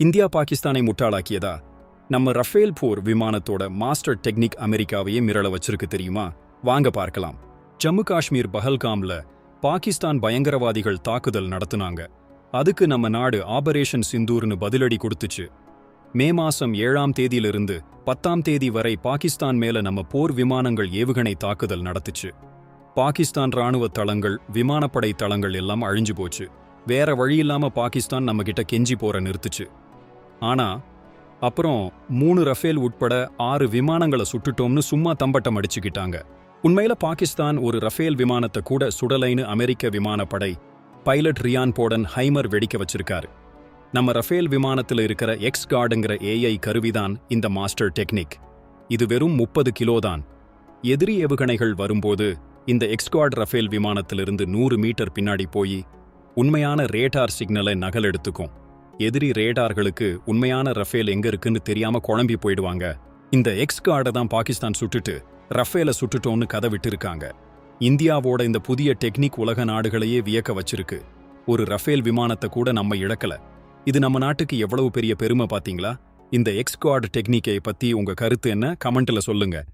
India பாகிஸ்தானை முட்டாளாக்கியதா? நம்ம ரஃபேல் போர் விமானத்தோட மாஸ்டர் டெக்னிக் அமெரிக்காவையே மிரள வச்சிருக்கு தெரியுமா? வாங்க பார்க்கலாம். ஜம்மு காஷ்மீர் பஹல்காம்ல பாகிஸ்தான் பயங்கரவாதிகள் தாக்குதல் நடத்துனாங்க. அதுக்கு நம்ம நாடு ஆபரேஷன் சிந்தூர்னு பதிலடி கொடுத்துச்சு. மே மாசம் ஏழாம் தேதியிலிருந்து பத்தாம் தேதி வரை பாகிஸ்தான் மேல நம்ம போர் விமானங்கள் ஏவுகணை தாக்குதல் நடத்துச்சு. பாகிஸ்தான் ராணுவ தளங்கள் விமானப்படை தளங்கள் எல்லாம் அழிஞ்சு போச்சு. வேற வழியில்லாம பாகிஸ்தான் நம்ம கிட்ட கெஞ்சி போற நிறுத்துச்சு. ஆனா அப்புறம் மூணு ரஃபேல் உட்பட ஆறு விமானங்களை சுட்டுட்டோம்னு சும்மா தம்பட்டம் அடிச்சுக்கிட்டாங்க. உண்மையில பாகிஸ்தான் ஒரு ரஃபேல் விமானத்தை கூட சுடலைன்னு அமெரிக்க விமானப்படை பைலட் ரியான் போடன் ஹைமர் வெடிக்க வச்சிருக்காரு. நம்ம ரஃபேல் விமானத்துல இருக்கிற எக்ஸ் கார்டுங்கிற ஏஐ கருவிதான் இந்த மாஸ்டர் டெக்னிக். இது வெறும் முப்பது கிலோ தான். எதிரி ஏவுகணைகள் வரும்போது இந்த எக்ஸ்குவாட் ரஃபேல் விமானத்திலிருந்து நூறு மீட்டர் பின்னாடி போய் உண்மையான ரேடார் சிக்னலை நகல் எடுத்துக்கும் எதிரி ரேடார்களுக்கு உண்மையான ரஃபேல் எங்க இருக்குன்னு தெரியாம குழம்பி போயிடுவாங்க. இந்த எக்ஸ் கார்டை தான் பாகிஸ்தான் சுட்டுட்டு ரஃபேலை சுட்டுட்டோம்னு கதை விட்டுருக்காங்க. இந்தியாவோட இந்த புதிய டெக்னிக் உலக நாடுகளையே வியக்க வச்சிருக்கு. ஒரு ரஃபேல் விமானத்தை கூட நம்ம இழக்கல. இது நம்ம நாட்டுக்கு எவ்வளவு பெரிய பெருமை பாத்தீங்களா? இந்த எக்ஸ்குவாட் டெக்னிக்கை பத்தி உங்க கருத்து என்ன? கமெண்ட்ல சொல்லுங்க.